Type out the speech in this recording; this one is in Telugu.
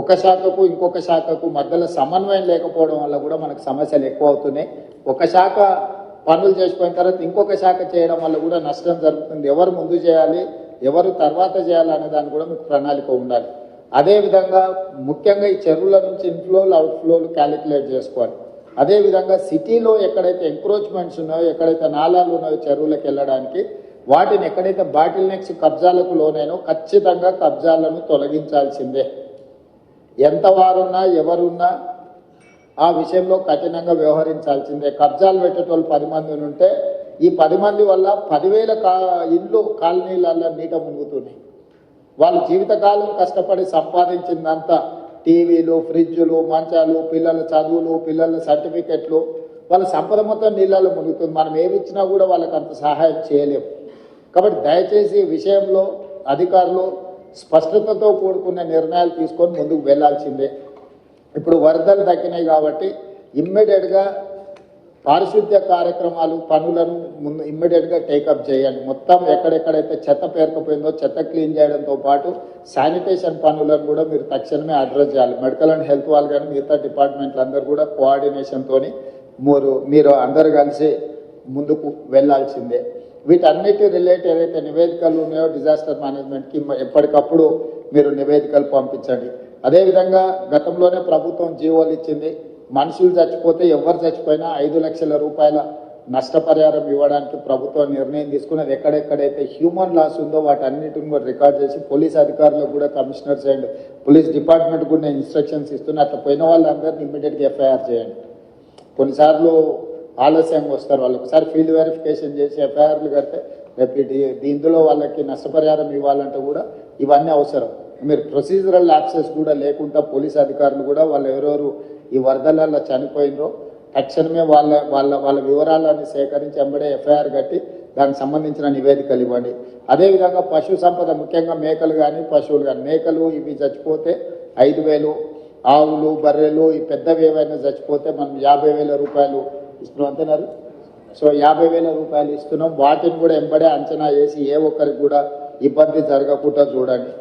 ఒక శాఖకు ఇంకొక శాఖకు మధ్యలో సమన్వయం లేకపోవడం వల్ల కూడా మనకు సమస్యలు ఎక్కువ అవుతున్నాయి ఒక శాఖ పనులు చేసిపోయిన తర్వాత ఇంకొక శాఖ చేయడం వల్ల కూడా నష్టం జరుగుతుంది. ఎవరు ముందు చేయాలి ఎవరు తర్వాత చేయాలి అనే దాన్ని కూడా మీకు ప్రణాళిక ఉండాలి. అదేవిధంగా ముఖ్యంగా ఈ చెరువుల నుంచి ఇన్ఫ్లోలు అవుట్ఫ్లోలు క్యాలిక్యులేట్ చేసుకోవాలి. అదేవిధంగా సిటీలో ఎక్కడైతే ఎంక్రోచ్మెంట్స్ ఉన్నాయో ఎక్కడైతే నాలాలు ఉన్నాయో చెరువులకు వెళ్ళడానికి వాటిని ఎక్కడైతే బాటిల్ నెక్స్ కబ్జాలకు లోనైనో ఖచ్చితంగా కబ్జాలను తొలగించాల్సిందే. ఎంత వారున్నా ఎవరున్నా ఆ విషయంలో కఠినంగా వ్యవహరించాల్సిందే. కబ్జాలు పెట్టేటోళ్ళు పది మంది ఉంటే ఈ పది మంది వల్ల పదివేల కా ఇల్లు కాలనీలలో నీట మునుగుతున్నాయి. వాళ్ళు జీవితకాలం కష్టపడి సంపాదించిందంతా టీవీలు ఫ్రిడ్జులు మంచాలు పిల్లల చదువులు పిల్లల సర్టిఫికెట్లు వాళ్ళ సంపద మొత్తం నీళ్ళలో మునుగుతుంది. మనం ఏమిచ్చినా కూడా వాళ్ళకి అంత సహాయం చేయలేము. కాబట్టి దయచేసి ఈ విషయంలో అధికారులు స్పష్టతతో కూడుకున్న నిర్ణయాలు తీసుకొని ముందుకు వెళ్ళాల్సిందే ఇప్పుడు వరదలు తగ్గినాయి కాబట్టి ఇమ్మీడియట్గా పారిశుద్ధ్య కార్యక్రమాలు పనులను ముందు ఇమ్మీడియట్గా టేకప్ చేయండి మొత్తం ఎక్కడెక్కడైతే చెత్త పేరుకుపోయిందో చెత్త క్లీన్ చేయడంతో పాటు శానిటేషన్ పనులను కూడా మీరు తక్షణమే అడ్రస్ చేయాలి. మెడికల్ అండ్ హెల్త్ వాళ్ళు కానీ మిగతా డిపార్ట్మెంట్లు అందరూ కూడా కోఆర్డినేషన్తో మీరు మీరు అందరు కలిసి ముందుకు వెళ్ళాల్సిందే వీటన్నిటి రిలేట్ ఏదైతే నివేదికలు ఉన్నాయో డిజాస్టర్ మేనేజ్మెంట్కి ఎప్పటికప్పుడు మీరు నివేదికలు పంపించండి. అదేవిధంగా గతంలోనే ప్రభుత్వం జీవోలు ఇచ్చింది. మనుషులు చచ్చిపోతే ఎవరు చచ్చిపోయినా ఐదు లక్షల రూపాయల నష్టపరిహారం ఇవ్వడానికి ప్రభుత్వం నిర్ణయం తీసుకున్నది. ఎక్కడెక్కడైతే హ్యూమన్ లాస్ ఉందో వాటన్నిటిని కూడా రికార్డ్ చేసి పోలీస్ అధికారులకు కూడా కమిషనర్స్ అండ్ పోలీస్ డిపార్ట్మెంట్ కూడా ఇన్స్ట్రక్షన్స్ ఇస్తున్నా. అట్లా పోయిన వాళ్ళందరినీ ఇమ్మీడియట్గా ఎఫ్ఐఆర్ చేయండి. కొన్నిసార్లు ఆలస్యంగా వస్తారు. వాళ్ళు ఒకసారి ఫీల్డ్ వెరిఫికేషన్ చేసి ఎఫ్ఐఆర్లు కడితే రేపు ఇది- దీంట్లో వాళ్ళకి నష్టపరిహారం ఇవ్వాలంటే కూడా ఇవన్నీ అవసరం. మీరు ప్రొసీజరల్ యాక్సెస్ కూడా లేకుండా పోలీస్ అధికారులు కూడా వాళ్ళు ఎవరెవరు ఈ వరదలలో చనిపోయినరో తక్షణమే వాళ్ళ వాళ్ళ వాళ్ళ వివరాలను సేకరించి వెంబడే ఎఫ్ఐఆర్ కట్టి దానికి సంబంధించిన నివేదికలు ఇవ్వండి. అదేవిధంగా పశు సంపద ముఖ్యంగా మేకలు కానీ పశువులు కానీ మేకలు ఇవి చచ్చిపోతే ఐదు వేలు ఆవులు బర్రెలు ఈ పెద్దవి ఏవైనా చచ్చిపోతే మనం యాభై వేల రూపాయలు ఇస్తున్నాం అంతేనారు సో యాభై వేల రూపాయలు ఇస్తున్నాం. వాటిని కూడా ఎంబడే అంచనా వేసి ఏ ఒక్కరికి కూడా ఇబ్బంది జరగకుండా చూడండి.